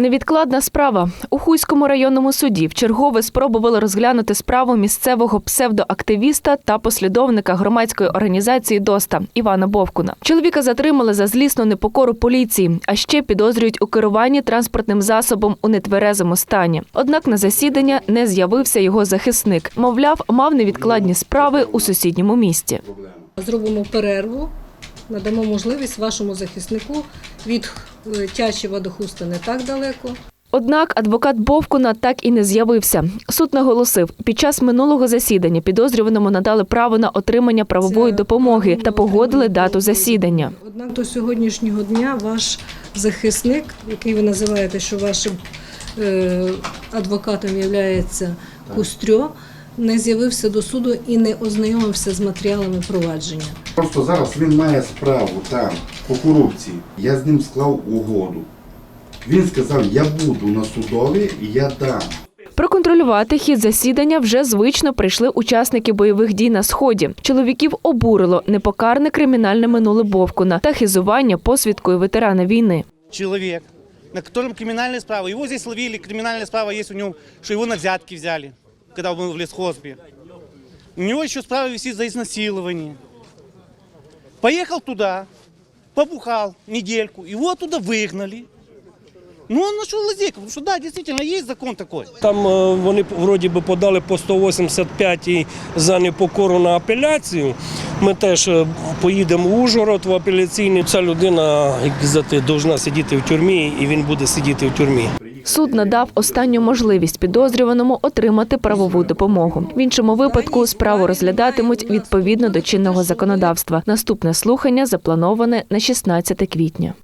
Невідкладна справа у Хуйському районному суді вчергове спробували розглянути справу місцевого псевдоактивіста та послідовника громадської організації ДОСТА Івана Бовкуна. Чоловіка затримали за злісну непокору поліції, а ще підозрюють у керуванні транспортним засобом у нетверезому стані. Однак на засідання не з'явився його захисник. Мовляв, мав невідкладні справи у сусідньому місті. Зробимо перерву, надамо можливість вашому захиснику від е, Тячева до Хуста не так далеко. Однак адвокат Бовкуна так і не з'явився. Суд наголосив, під час минулого засідання підозрюваному надали право на отримання правової допомоги та погодили дату засідання. Однак до сьогоднішнього дня ваш захисник, який ви називаєте, що вашим е, адвокатом є Кустрьо, не з'явився до суду і не ознайомився з матеріалами провадження. Просто зараз він має справу там по корупції. Я з ним склав угоду. Він сказав, я буду на судові і я дам. Проконтролювати хід засідання вже звично прийшли учасники бойових дій на сході. Чоловіків обурило непокарне кримінальне минуле Бовкуна та хизування посвідкою ветерана війни. человек, на котором криминальная справа. Его здесь ловили, криминальная справа есть у него, что его на взятки взяли, когда был в лесхозбе. У него еще справа висит за изнасилование. Поехал туда, побухал недельку, его оттуда выгнали. Ну, он нашел лазейку, потому что да, действительно, есть закон такой. Там е, вони вроді би подали по 185 за непокору на апеляцію. Ми теж е, поїдемо в Ужгород в апеляційний. Ця людина, як казати, повинна сидіти в тюрмі, і він буде сидіти в тюрмі. Суд надав останню можливість підозрюваному отримати правову допомогу. В іншому випадку справу розглядатимуть відповідно до чинного законодавства. Наступне слухання заплановане на 16 квітня.